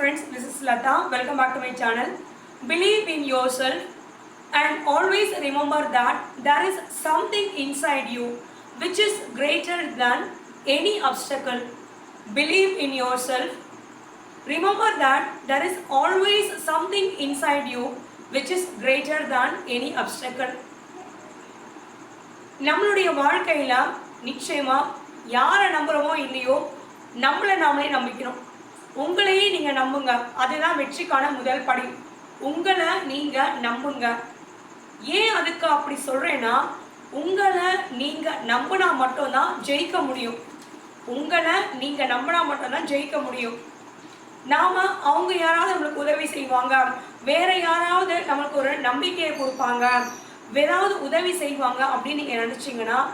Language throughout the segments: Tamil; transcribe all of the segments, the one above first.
friends, this is Lata. Welcome back to my channel. Believe in yourself and always remember that there is something inside you which is greater than any obstacle. Believe in yourself. Remember that there is always something inside you which is greater than any obstacle. நம்மளுடைய வாழ்க்கையில நிச்சயமா யாரை நம்புறோமோ இல்லையோ நம்மளை நாமளே நம்பிக்கிறோம் உங்களையே நீங்க நம்புங்க. அதுதான் வெற்றிக்கான முதல் படி. உங்களை நீங்க நம்புங்க. ஏன் அதுக்கு அப்படி சொல்றேன்னா உங்களை நீங்க நம்பினா மட்டும்தான் ஜெயிக்க முடியும். உங்களை நீங்க நம்பினா மட்டும்தான் ஜெயிக்க முடியும். நாம அவங்க யாராவது நம்மளுக்கு உதவி செய்வாங்க. வேற யாராவது நம்மளுக்கு ஒரு நம்பிக்கையை கொடுப்பாங்க. ஏதாவது உதவி செய்வாங்க அப்படின்னு நீங்க நினைச்சீங்கன்னா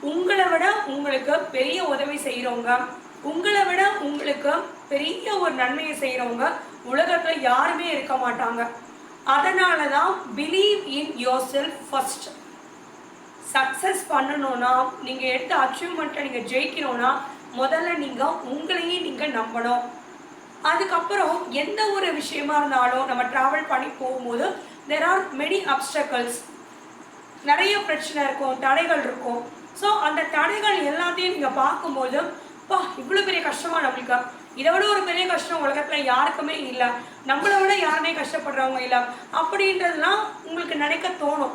உங்களை விட உங்களுக்கு பெரிய உதவி செய்யறவங்க உங்களை விட உங்களுக்கு பெரிய ஒரு நன்மையை செய்கிறவங்க உலகத்தில் யாருமே இருக்க மாட்டாங்க. அதனால தான் believe in yourself first success பண்ணணும்னா நீங்கள் எடுத்த அச்சீவ்மெண்ட்டை நீங்கள் ஜெயிக்கணும்னா முதல்ல நீங்கள் உங்களையே நீங்கள் நம்பணும். அதுக்கப்புறம் எந்த ஒரு விஷயமா இருந்தாலும் நம்ம ட்ராவல் பண்ணி போகும்போது தெர் ஆர் மெனி அப்டக்கல்ஸ் நிறைய பிரச்சனை இருக்கும் தடைகள் இருக்கும். ஸோ அந்த தடைகள் எல்லாத்தையும் நீங்கள் பார்க்கும்போது பா இவ்வளோ பெரிய கஷ்டமா நம்மளுக்கு? இதை விட ஒரு பெரிய கஷ்டம் உலகத்தில் யாருக்குமே இல்லை. நம்மளை விட யாருமே கஷ்டப்படுறவங்க இல்லை. அப்படின்றதுலாம் உங்களுக்கு நினைக்க தோணும்.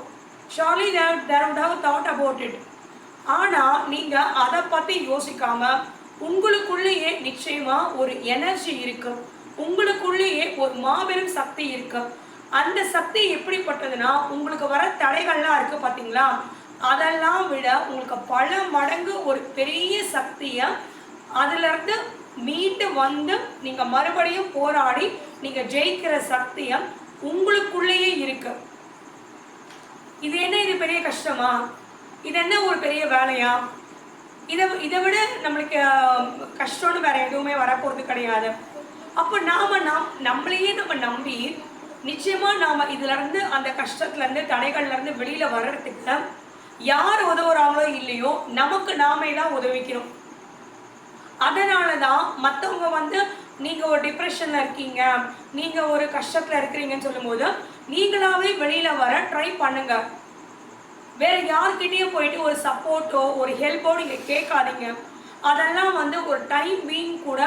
Surely there there would have thought about it ஆனால் நீங்கள் அதை பற்றி யோசிக்காம உங்களுக்குள்ளேயே நிச்சயமாக ஒரு எனர்ஜி இருக்கு. உங்களுக்குள்ளேயே ஒரு மாபெரும் சக்தி இருக்கு. அந்த சக்தி எப்படிப்பட்டதுன்னா உங்களுக்கு வர தடைகள்லாம் இருக்கு பார்த்தீங்களா அதெல்லாம் விட உங்களுக்கு பல மடங்கு ஒரு பெரிய சக்தியை அதுல இருந்து மீண்டு வந்து நீங்க மறுபடியும் போராடி நீங்க ஜெயிக்கிற சத்தியம் உங்களுக்குள்ளேயே இருக்கு. இது என்ன இது பெரிய கஷ்டமா? இது என்ன ஒரு பெரிய வேலையா? இதை இதை விட நம்மளுக்கு கஷ்டம்னு வேற எதுவுமே வரப்போறது கிடையாது. அப்போ நாம நாம் நம்மளையே நம்ம நம்பி நிச்சயமா நாம இதுல இருந்து அந்த கஷ்டத்துல இருந்து தடைகள்ல இருந்து வெளியில வர்றதுக்கு யார் உதவுறாங்களோ இல்லையோ நமக்கு நாமே தான் உதவிக்கிறோம் அதனால தான் மற்றவங்க வந்து நீங்க ஒரு டிப்ரெஷன்ல இருக்கீங்க. நீங்க ஒரு கஷ்டத்துல இருக்கிறீங்கன்னு சொல்லும்போது நீங்களாவே வெளியில வர ட்ரை பண்ணுங்க. வேற யார்கிட்டயும் போயிட்டு ஒரு சப்போர்ட்டோ ஒரு ஹெல்ப்போ நீங்க கேட்காதீங்க. அதெல்லாம் வந்து ஒரு டைம் பீங் கூட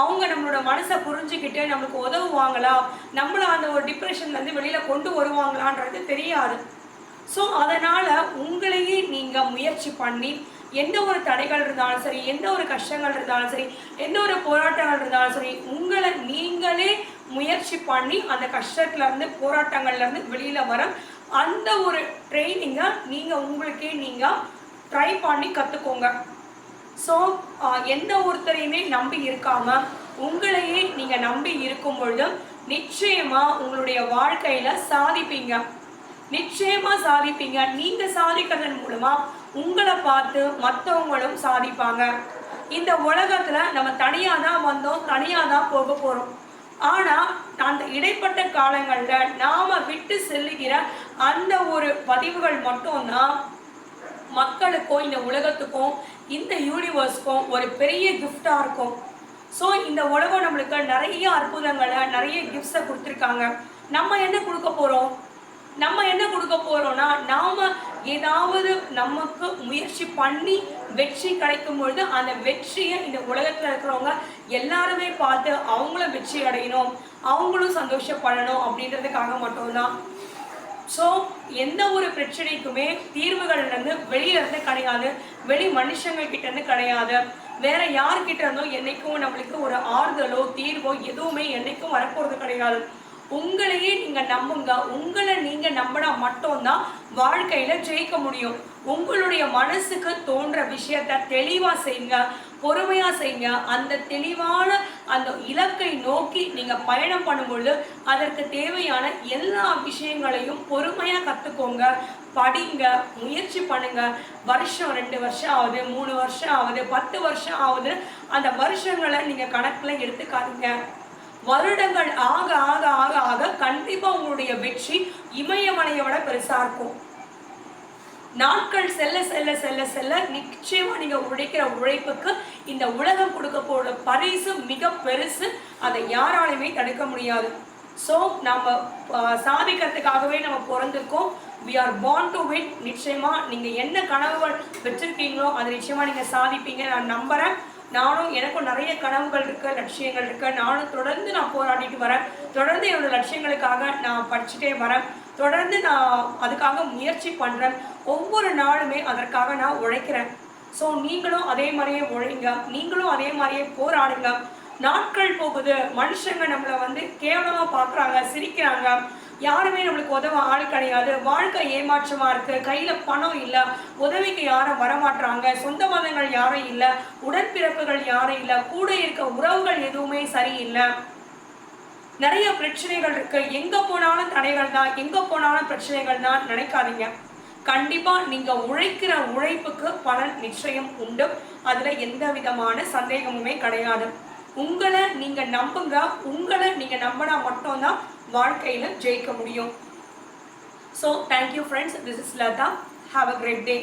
அவங்க நம்மளோட மனசை புரிஞ்சுக்கிட்டு நம்மளுக்கு உதவுவாங்களா? நம்மள அந்த ஒரு டிப்ரெஷன்ல இருந்து வெளியில கொண்டு வருவாங்களான்றது தெரியாது. ஸோ அதனால உங்களையே நீங்க முயற்சி பண்ணி எந்த ஒரு தடைகள் இருந்தாலும் சரி எந்த ஒரு கஷ்டங்கள் இருந்தாலும் சரி எந்த ஒரு போராட்டங்கள் இருந்தாலும் சரி உங்களை நீங்களே முயற்சி பண்ணி அந்த கஷ்டத்துல இருந்து போராட்டங்கள்ல இருந்து வெளியில வர அந்த ஒரு ட்ரைனிங்கை நீங்க உங்களுக்கே நீங்க ட்ரை பண்ணி கத்துக்கோங்க. ஸோ எந்த ஒருத்தரையுமே நம்பி இருக்காம உங்களையே நீங்க நம்பி இருக்கும் பொழுது நிச்சயமா உங்களுடைய வாழ்க்கையில சாதிப்பீங்க. நிச்சயமா சாதிப்பீங்க. நீங்க சாதிக்கிறதன் மூலமா உங்களை பார்த்து மற்றவங்களும் சாதிப்பாங்க. இந்த உலகத்துல நம்ம தனியா தான் வந்தோம் தனியா தான் போக போறோம். ஆனா அந்த இடைப்பட்ட காலங்கள்ல நாம விட்டு செல்லுகிற அந்த ஒரு பதிவுகள் மட்டும்தான் மக்களுக்கும் இந்த உலகத்துக்கும் இந்த யூனிவர்ஸ்க்கும் ஒரு பெரிய கிஃப்டா இருக்கும். ஸோ இந்த உலகம் நம்மளுக்கு நிறைய அற்புதங்களை நிறைய கிஃப்ட்ஸை கொடுத்துருக்காங்க. நம்ம என்ன கொடுக்க போறோம்? நம்ம என்ன கொடுக்க போறோம்னா நாம ஏதாவது நமக்கு முயற்சி பண்ணி வெற்றி கிடைக்கும் பொழுது அந்த வெற்றியை இந்த உலகத்தில் இருக்கிறவங்க எல்லாருமே பார்த்து அவங்களும் வெற்றி அடையணும் அவங்களும் சந்தோஷப்படணும் அப்படின்றதுக்காக மட்டும்தான். ஸோ எந்த ஒரு பிரச்சனைக்குமே தீர்வுகள் இருந்து வெளியில கிடையாது. வெளி மனுஷங்க கிட்டேருந்து கிடையாது. வேற யார்கிட்ட இருந்தோ என்னைக்கும் நம்மளுக்கு ஒரு ஆறுதலோ தீர்வோ எதுவுமே என்னைக்கும் வரப்போறது கிடையாது. உங்களையே நீங்க நம்புங்க. உங்களை நீங்க நம்பினா மட்டும்தான் வாழ்க்கையில ஜெயிக்க முடியும். உங்களுடைய மனசுக்கு தோன்ற விஷயத்த தெளிவா செய்யுங்க. பொறுமையா செய்யுங்க. அந்த தெளிவான அந்த இலக்கை நோக்கி நீங்க பயணம் பண்ணும்பொழுது அதற்கு தேவையான எல்லா விஷயங்களையும் பொறுமையா கத்துக்கோங்க. படிங்க. முயற்சி பண்ணுங்க. வருஷம் ரெண்டு வருஷம் ஆகுது மூணு வருஷம் ஆகுது பத்து வருஷம் ஆகுது. அந்த வருஷங்களை நீங்க கணக்குல எடுத்துக்காதீங்க. வருடங்கள் ஆக ஆக ஆக ஆக கண்டிப்பா உங்களுடைய வெற்றி இமயமலையை விட பெருசா இருக்கும். நாட்கள் செல்ல செல்ல செல்ல செல்ல நிச்சயமா நீங்க உழைக்கிற உழைப்புக்கு இந்த உலகம் கொடுக்க போற பரிசு மிக பெருசு. அதை யாராலையுமே தடுக்க முடியாது. ஸோ நம்ம சாதிக்கிறதுக்காகவே நம்ம பிறந்திருக்கோம். We are born to win நிச்சயமா நீங்க என்ன கனவுகள் வச்சிருக்கீங்களோ அதை நிச்சயமா நீங்க சாதிப்பீங்க நான் நம்புறேன். நானும் எனக்கும் நிறைய கனவுகள் இருக்கு லட்சியங்கள் இருக்கு. நானும் தொடர்ந்து நான் போராடிட்டு வரேன். தொடர்ந்து என்னோட லட்சியங்களுக்காக நான் படிச்சுட்டே வரேன். தொடர்ந்து நான் அதுக்காக முயற்சி பண்றேன். ஒவ்வொரு நாளுமே அதற்காக நான் உழைக்கிறேன். ஸோ நீங்களும் அதே மாதிரியே உழைங்க. நீங்களும் அதே மாதிரியே போராடுங்க. நாட்கள் போகுது. மனுஷங்க நம்மளை வந்து கேவலமாக பார்க்குறாங்க சிரிக்கிறாங்க. யாருமே நம்மளுக்கு உதவ ஆள் கிடையாது. வாழ்க்கை ஏமாற்றமாக இருக்குது கையில் பணம் இல்லை. உதவிக்கு யாரும் வரமாட்றாங்க. சொந்த பந்தங்கள் யாரும் இல்லை. உடன்பிறப்புகள் யாரும் இல்லை. கூட இருக்க உறவுகள் எதுவுமே சரியில்லை. நிறைய பிரச்சனைகள் இருக்குது எங்கே போனாலும் தடைகள் தான். எங்கே போனாலும் பிரச்சனைகள் தான். நினைக்காதீங்க. கண்டிப்பாக நீங்கள் உழைக்கிற உழைப்புக்கு பலன் நிச்சயம் உண்டு. அதில் எந்த விதமான சந்தேகமுமே கிடையாது. உங்களை நீங்க நம்புங்க. உங்களை நீங்க நம்பினா மட்டும்தான் வாழ்க்கையில ஜெயிக்க முடியும். So thank you friends this is Latha have a great day